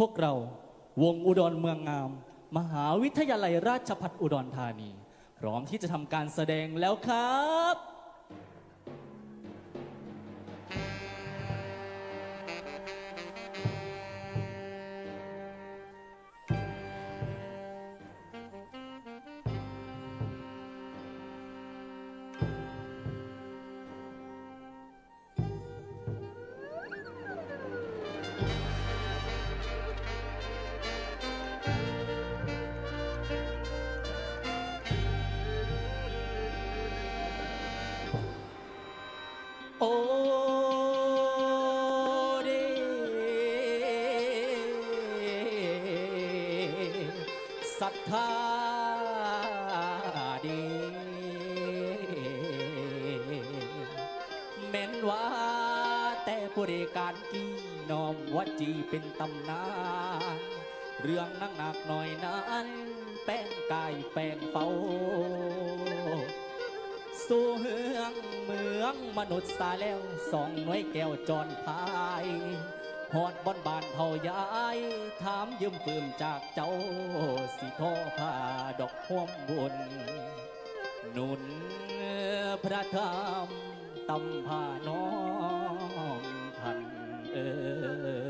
พวกเราวงอุดรเมืองงาม มหาวิทยาลัยราชภัฏอุดรธานี พร้อมที่จะทำการแสดงแล้วครับ โอเดศรัทธาดีแม้นว่าแต่ผู้ริการกี่น้อมวัจีเป็นตำนาน เรื่องนักหนักหน่อยนั้น แป้งกายแป้งเฝ้า สู่เฮืองเมืองมนุษย์สาแล้วสองน่วยแก้วจอนพายหอดบอนบานเท่ายายถามยืมปืมจากเจ้า สิทอผ้าดอกห่วมบุญ หนุนพระธรรมตำผ้าน้องทันเออ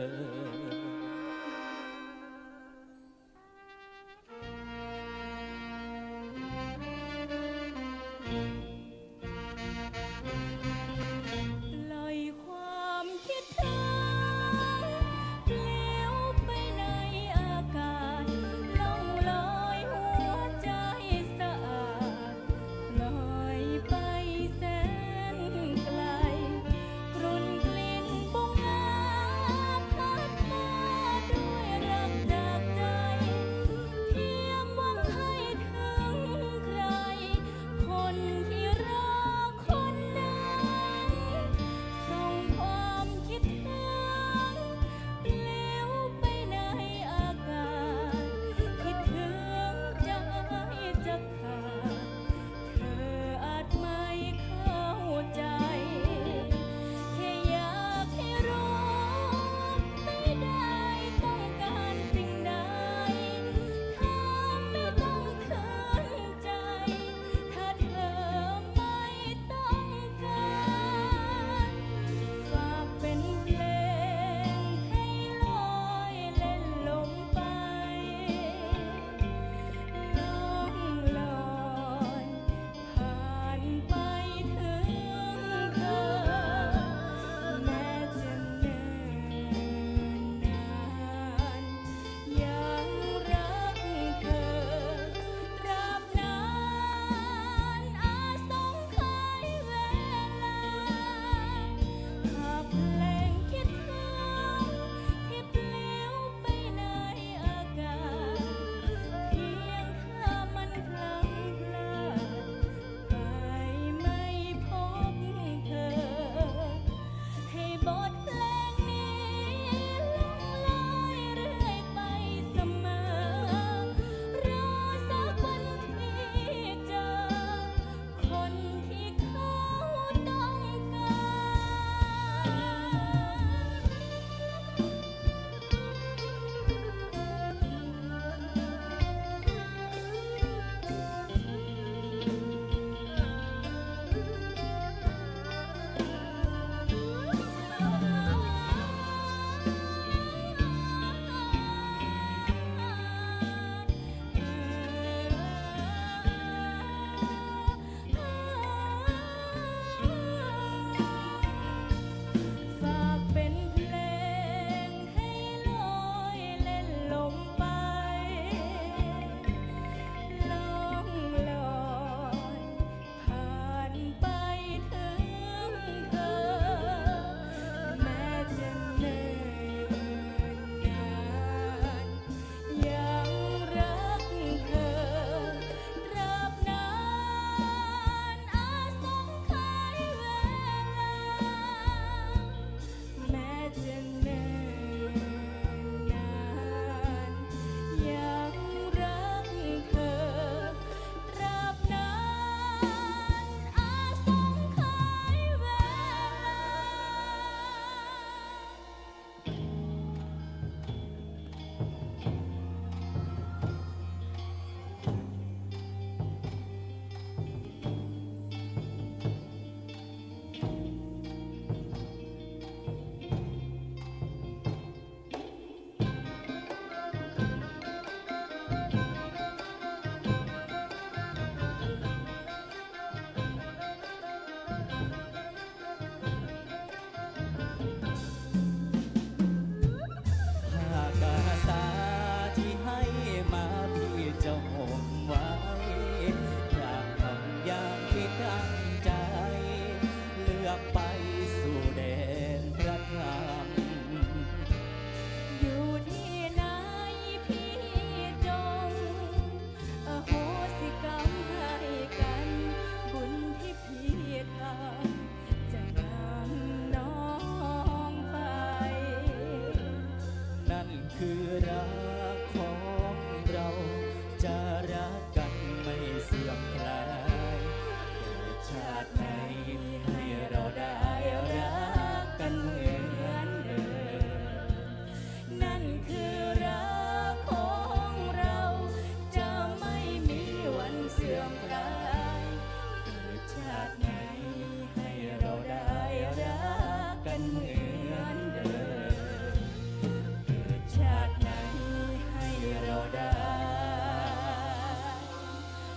그냥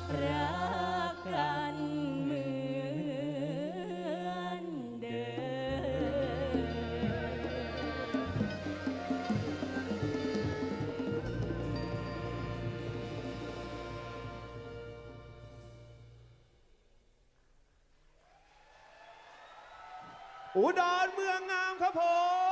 อนดอุดรเมืองงามครับผม